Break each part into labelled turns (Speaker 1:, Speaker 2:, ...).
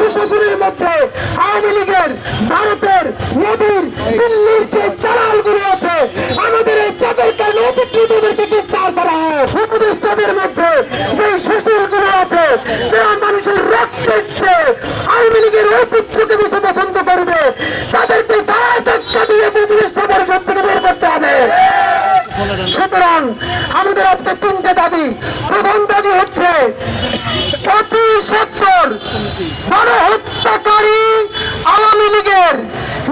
Speaker 1: প্রশাসনের মধ্যে আওয়ামী আছে, আমাদের এই কারণে অতিথিদেরকে গ্রেফতার করা হয়। উপদেষ্টাদের বেশি পছন্দ করবে, তাদেরকে দায় ধাক্কা দিয়ে বের করতে হবে। সুতরাং আমাদের আজকে তিনটে দাবি প্রথম দাবি হচ্ছে অতি সত্তর গণহত্যাকারী আওয়ামী লীগের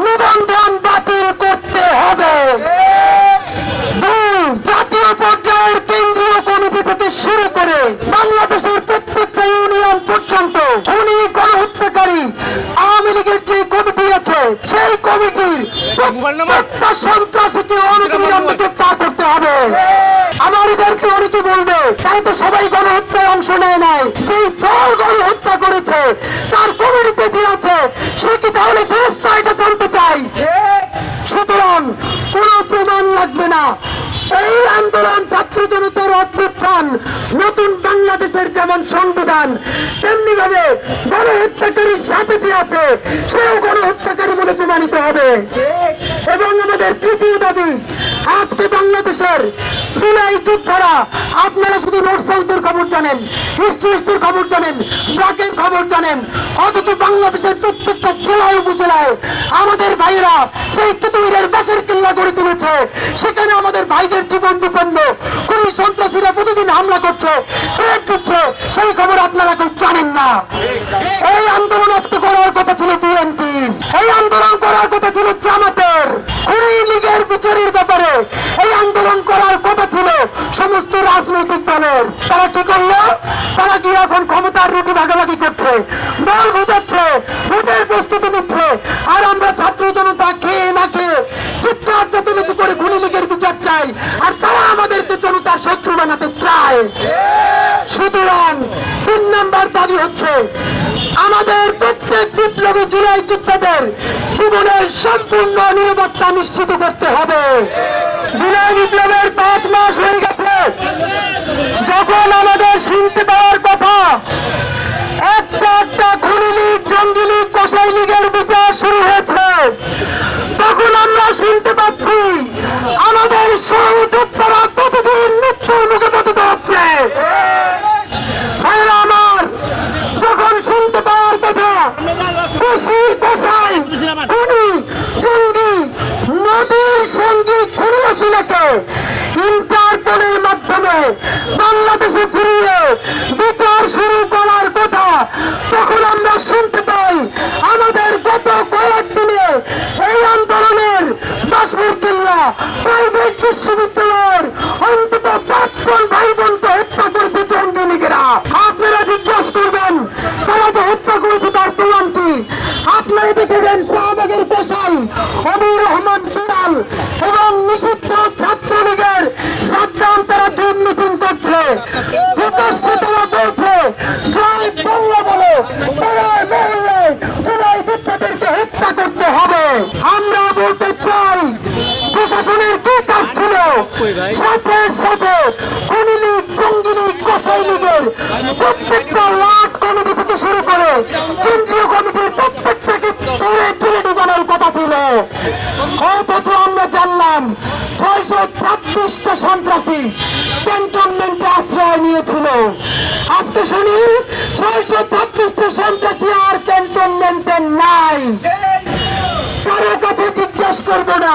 Speaker 1: নিবন্ধন বাতিল করতে হবে। দুই জাতীয় পর্যায়ের কেন্দ্রীয় কমিটি থেকে শুরু করে বাংলাদেশের প্রত্যেকটা ইউনিয়ন পর্যন্ত উনি গণহত্যাকারী আওয়ামী লীগের যে কমিটি আছে সেই কমিটির প্রত্যেকটা সন্ত্রাসীকে অনুবিলম্বে গ্রেপ্তার করতে হবে। আমাদেরকে অনেকে বলবে তাই তো সবাই গণহত্যায় অংশ নেয় নাই। যেই করেছে তার যে আছে। সে কি তাহলে ফেরস্তা এটা জানতে চাই সুতরাং কোন প্রমাণ লাগবে না। এই আন্দোলন ছাত্র অভ্যুত্থান নতুন বাংলাদেশের যেমন সংবিধান তেমনি ভাবে গণহত্যাকারীর সাথে যে আছে, সেও গণহত্যাকারী বলে প্রমাণিত হবে। এবং আমাদের তৃতীয় দাবি আজকে বাংলাদেশের জুলাই যোদ্ধারা আপনারা শুধু নর্থ সাউথের খবর জানেন ইস্ট ওয়েস্টের খবর জানেন, ব্লকের খবর জানেন, অথচ বাংলাদেশের প্রত্যেকটা জেলায় উপজেলায় আমাদের ভাইয়েরা সেই তেতুমিরের বাসের কিল্লা গড়ে তুলেছে। সেখানে আমাদের ভাইদের জীবন বিপন্ন, কোন সন্ত্রাসীরা প্রতিদিন হামলা করছে থ্রেট করছে সেই খবর আপনারা কেউ জানেন না। এই আন্দোলন আজকে করার কথা ছিল বিএনপি। এই আন্দোলন করার কথা ছিল জামাতের খুনি লীগের বিচারের ব্যাপারে এই আন্দোলন করার কথা ছিল সমস্ত রাজনৈতিক দলের, তারা কি করল? তারা কি এখন ক্ষমতার রুটি ভাগাভাগি করছে? দল ঘুচাচ্ছে ভোটের প্রস্তুতি নিচ্ছে, আর আমরা ছাত্র জনতা খেয়ে না খেয়ে চিৎকার চেঁচামেচি করে খুনি লীগের বিচার চাই, আর তারা আমাদেরকে জনতার শত্রু বানাতে চায়। সুতরাং তিন নাম্বার দাবি হচ্ছে, আমাদের প্রত্যেক বিপ্লবী জুলাই যোদ্ধাদের জীবনের সম্পূর্ণ নিরাপত্তা নিশ্চিত করতে হবে। জুলাই বিপ্লবের পাঁচ মাস হয়ে গেছে যখন আমাদের শুনতে পাওয়ার কথা, একটা একটা খুনি লীগ, জঙ্গি লীগ, কসাই লীগের বিচার শুরু হয়েছে। তখন আমরা শুনতে পাচ্ছি, আমাদের সহযোদ্ধারা প্রতিদিন মৃত্যুর মুখে পতিত হচ্ছে আমার, যখন শুনতে পাওয়ার কথা খুশি কষাই খুনি, জঙ্গি, নদীর সঙ্গী খুনি হাসিনাকে ইন্টারপোলের মাধ্যমে বাংলাদেশে ফিরিয়ে বিচার শুরু করার কথা তখন আমরা শুনতে পাই, আমাদের গত কয়েকদিনে এই আন্দোলনের বাসের কিল্লা প্রাইভেট বিশ্ববিদ্যালয়ের অন্তত পাঁচজন ভাই বোনকে হত্যা করেছে জঙ্গি লীগেরা আপনারা জিজ্ঞাসা করবেন, তারা যে হত্যা করেছে, তার প্রমাণ কি? আপনারা দেখেবেন শাহবাগের পেশাই অবুর রহমান বিলাল এবং নিষিদ্ধ সাথে সাথে ছয়শো ছাব্বিশটা সন্ত্রাসী ক্যান্টনমেন্টে আশ্রয় নিয়েছিল। আজকে শুনি ছয়শো ছাব্বিশটা সন্ত্রাসী আর ক্যান্টনমেন্টে নাই। কারও কাছে জিজ্ঞেস করব না।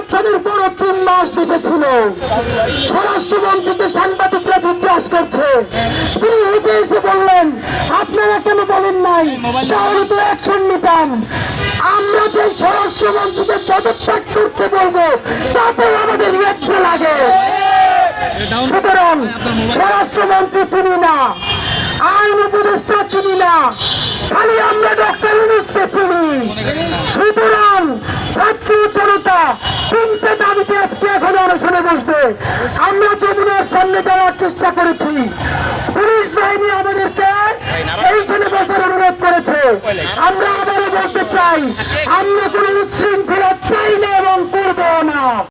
Speaker 1: অভ্যুত্থানের পর তিন মাস দেশে ছিল স্বরাষ্ট্রমন্ত্রীকে সাংবাদিকরা জিজ্ঞাসা করছে। তিনি হেসে এসে বললেন, আপনারা কেন বলেন নাই? তাহলে তো অ্যাকশন নিতাম। আমরা যে স্বরাষ্ট্রমন্ত্রীকে পদত্যাগ করতে বলব, তাতে আমাদের লজ্জা লাগে। সুতরাং স্বরাষ্ট্রমন্ত্রী চিনি না, আইন উপদেষ্টা চিনি না, খালি আমরা ডক্টর ইউনুসকে সুতরাং ছাত্র আমরা যমুনার সামনে যাওয়ার চেষ্টা করেছি। পুলিশ বাহিনী আমাদেরকে এইখানে বসার অনুরোধ করেছে। আমরা আবারও বলতে চাই আমরা কোনো উচ্ছৃঙ্খলা চাই না এবং করব না।